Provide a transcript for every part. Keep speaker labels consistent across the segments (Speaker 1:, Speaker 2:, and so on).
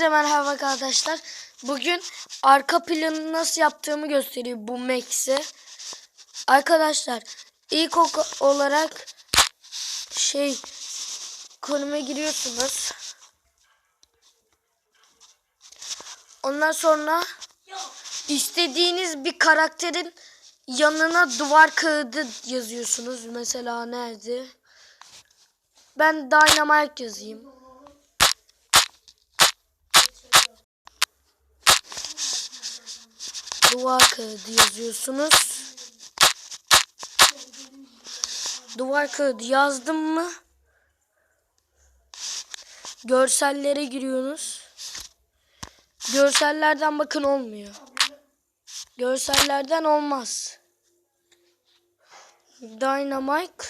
Speaker 1: Hepinize merhaba arkadaşlar. Bugün arka planı nasıl yaptığımı gösteriyor bu Max'i. Arkadaşlar ilk olarak şey konuma giriyorsunuz. Ondan sonra istediğiniz bir karakterin yanına duvar kağıdı yazıyorsunuz. Mesela nerede? Ben Dynamite yazayım. Duvar kağıdı yazıyorsunuz. Duvar kağıdı yazdım mı? Görsellere giriyorsunuz. Görsellerden bakın olmuyor. Görsellerden olmaz. Dynamite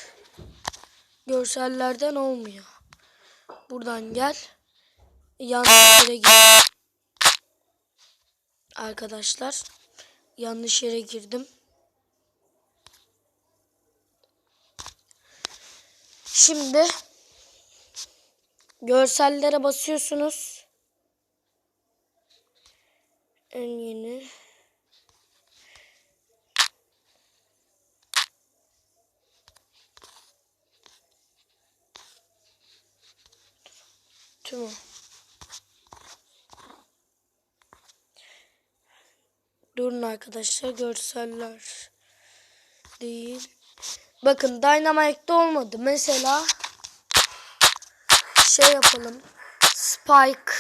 Speaker 1: görsellerden olmuyor. Buradan gel. Yanlış yere gir. Arkadaşlar yanlış yere girdim. Şimdi görsellere basıyorsunuz. En yeni Tamam. Durun arkadaşlar görseller değil. Bakın Dynamite'de olmadı. Mesela şey yapalım. Spike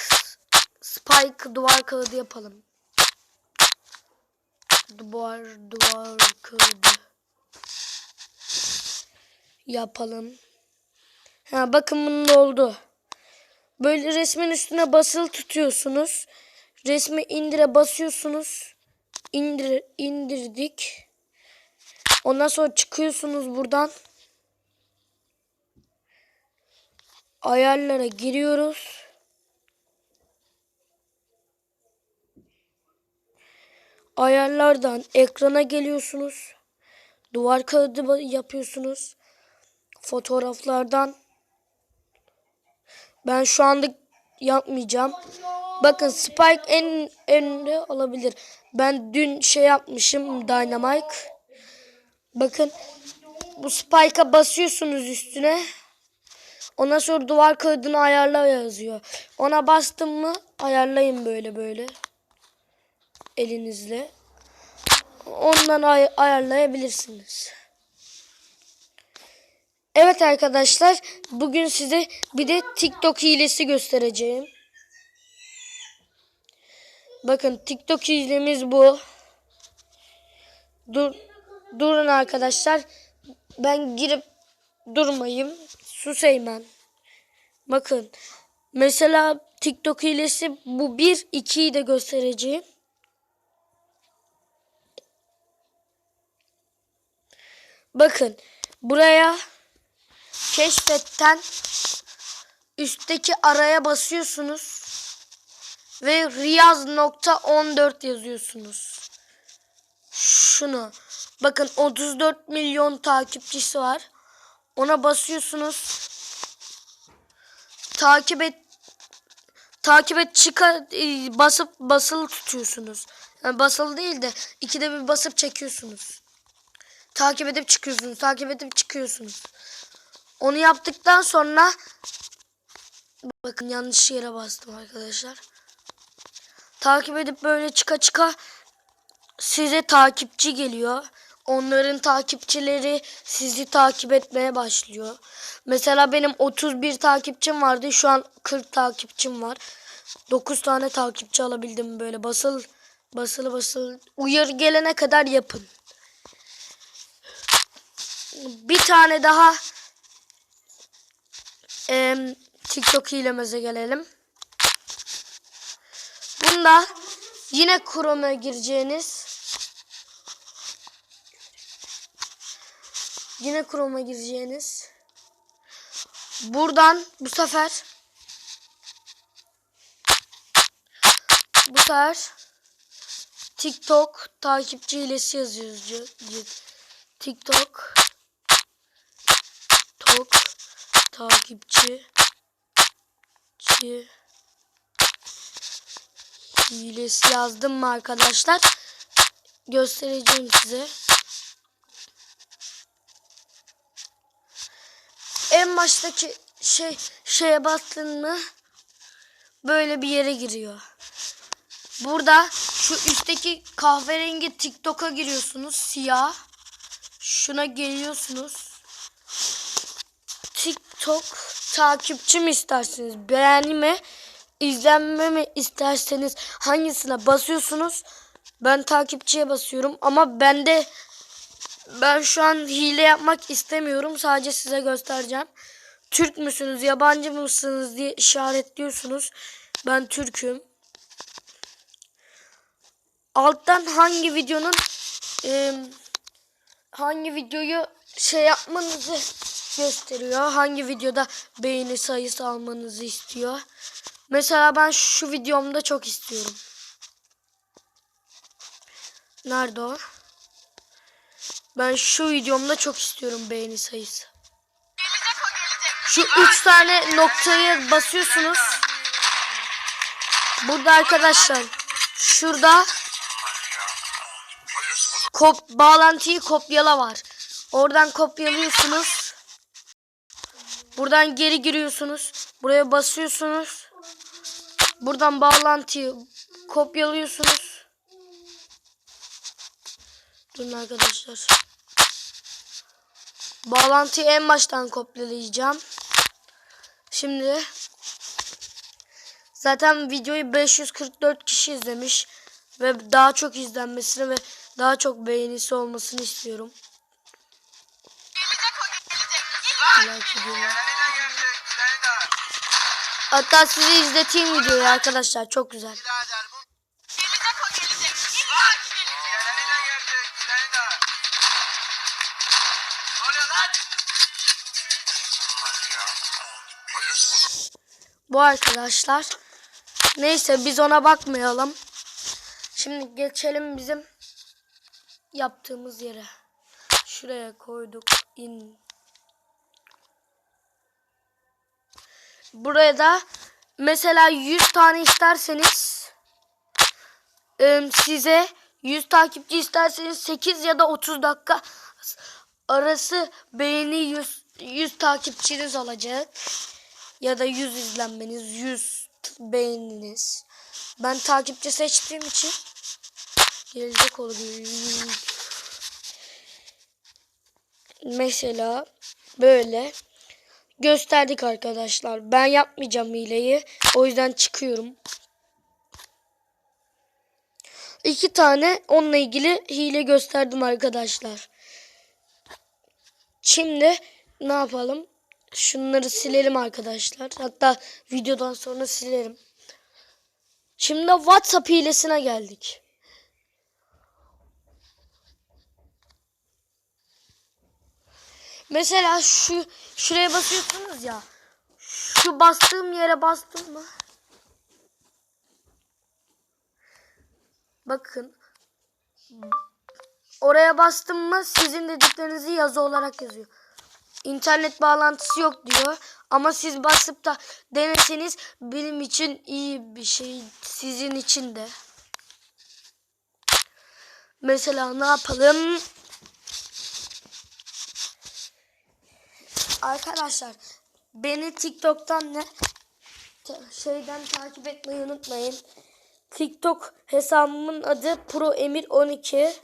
Speaker 1: Spike duvar kağıdı yapalım. Duvar duvar kağıdı yapalım. Ha bakın bunun oldu. Böyle resmin üstüne basılı tutuyorsunuz. Resmi indire basıyorsunuz. İndir, indirdik. Ondan sonra çıkıyorsunuz buradan. Ayarlara giriyoruz. Ayarlardan ekrana geliyorsunuz. Duvar kağıdı yapıyorsunuz. Fotoğraflardan ben şu anda yapmayacağım. Bakın Spike en önde olabilir. Ben dün şey yapmışım Dynamite. Bakın bu Spike'a basıyorsunuz üstüne. Ondan sonra duvar kağıdını ayarla yazıyor. Ona bastım mı ayarlayın böyle böyle. Elinizle. Ondan ay- ayarlayabilirsiniz. Evet arkadaşlar bugün size bir de TikTok hilesi göstereceğim. Bakın TikTok hilemiz bu. Dur, durun arkadaşlar. Ben girip durmayayım. Suseymen. Bakın. Mesela TikTok hilesi bu 1 2'yi de göstereceğim. Bakın buraya keşfetten üstteki araya basıyorsunuz ve Riyaz.14 yazıyorsunuz. Şunu. Bakın 34 milyon takipçisi var. Ona basıyorsunuz. Takip et takip et çıkar e, basıp basılı tutuyorsunuz. Yani basılı değil de ikide bir basıp çekiyorsunuz. Takip edip çıkıyorsunuz. Takip edip çıkıyorsunuz. Onu yaptıktan sonra bakın yanlış yere bastım arkadaşlar. Takip edip böyle çıka çıka size takipçi geliyor. Onların takipçileri sizi takip etmeye başlıyor. Mesela benim 31 takipçim vardı. Şu an 40 takipçim var. 9 tane takipçi alabildim böyle basıl basılı basılı uyarı gelene kadar yapın. Bir tane daha em, TikTok hilemize gelelim. Bunda yine Chrome'a gireceğiniz yine Chrome'a gireceğiniz buradan bu sefer bu sefer TikTok takipçi hilesi yazıyoruz. TikTok Tok takipçi çi hilesi yazdım mı arkadaşlar? Göstereceğim size. En baştaki şey şeye bastın mı böyle bir yere giriyor. Burada şu üstteki kahverengi TikTok'a giriyorsunuz siyah. Şuna geliyorsunuz. TikTok takipçi mi isterseniz beğeni mi izlenme mi isterseniz hangisine basıyorsunuz. Ben takipçiye basıyorum ama bende ben şu an hile yapmak istemiyorum. Sadece size göstereceğim. Türk müsünüz, yabancı mısınız diye işaretliyorsunuz. Ben Türk'üm. Alttan hangi videonun e, hangi videoyu şey yapmanızı gösteriyor. Hangi videoda beğeni sayısı almanızı istiyor. Mesela ben şu videomda çok istiyorum. Nerede o? Ben şu videomda çok istiyorum beğeni sayısı. Şu üç tane noktaya basıyorsunuz. Burada arkadaşlar şurada kop bağlantıyı kopyala var. Oradan kopyalıyorsunuz. Buradan geri giriyorsunuz. Buraya basıyorsunuz. Buradan bağlantıyı kopyalıyorsunuz. Durun arkadaşlar. Bağlantıyı en baştan kopyalayacağım. Şimdi zaten videoyu 544 kişi izlemiş ve daha çok izlenmesini ve daha çok beğenisi olmasını istiyorum. Like ediyorum. Hatta size izleteyim videoyu arkadaşlar çok güzel.
Speaker 2: Bu
Speaker 1: arkadaşlar. Neyse biz ona bakmayalım. Şimdi geçelim bizim yaptığımız yere. Şuraya koyduk. in. Buraya da mesela 100 tane isterseniz size 100 takipçi isterseniz 8 ya da 30 dakika arası beğeni 100, 100 takipçiniz olacak. Ya da 100 izlenmeniz, 100 t- beğeniniz. Ben takipçi seçtiğim için gelecek oluyor. Mesela böyle gösterdik arkadaşlar. Ben yapmayacağım hileyi. O yüzden çıkıyorum. İki tane onunla ilgili hile gösterdim arkadaşlar. Şimdi ne yapalım? Şunları silelim arkadaşlar. Hatta videodan sonra silerim. Şimdi WhatsApp hilesine geldik. Mesela şu şuraya basıyorsunuz ya. Şu bastığım yere bastım mı? Bakın. Oraya bastım mı sizin dediklerinizi yazı olarak yazıyor. İnternet bağlantısı yok diyor. Ama siz basıp da deneseniz benim için iyi bir şey. Sizin için de. Mesela ne yapalım? Arkadaşlar beni TikTok'tan ne şeyden takip etmeyi unutmayın. TikTok hesabımın adı Pro Emir 12.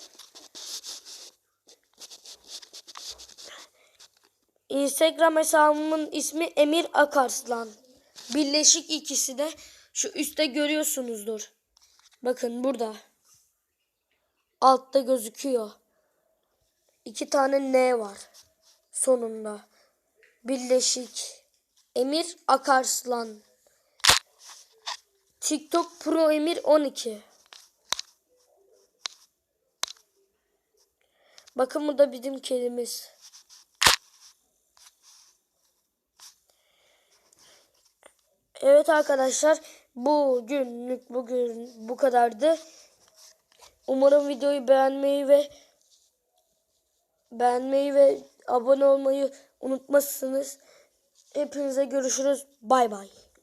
Speaker 1: Instagram hesabımın ismi Emir Akarslan. Birleşik ikisi de şu üstte görüyorsunuzdur. Bakın burada. Altta gözüküyor. İki tane N var. Sonunda. Birleşik. Emir Akarslan. TikTok Pro Emir 12. Bakın bu da bizim kedimiz. Evet arkadaşlar bugünlük bugün bu kadardı. Umarım videoyu beğenmeyi ve beğenmeyi ve abone olmayı unutmazsınız. Hepinize görüşürüz. Bay bay.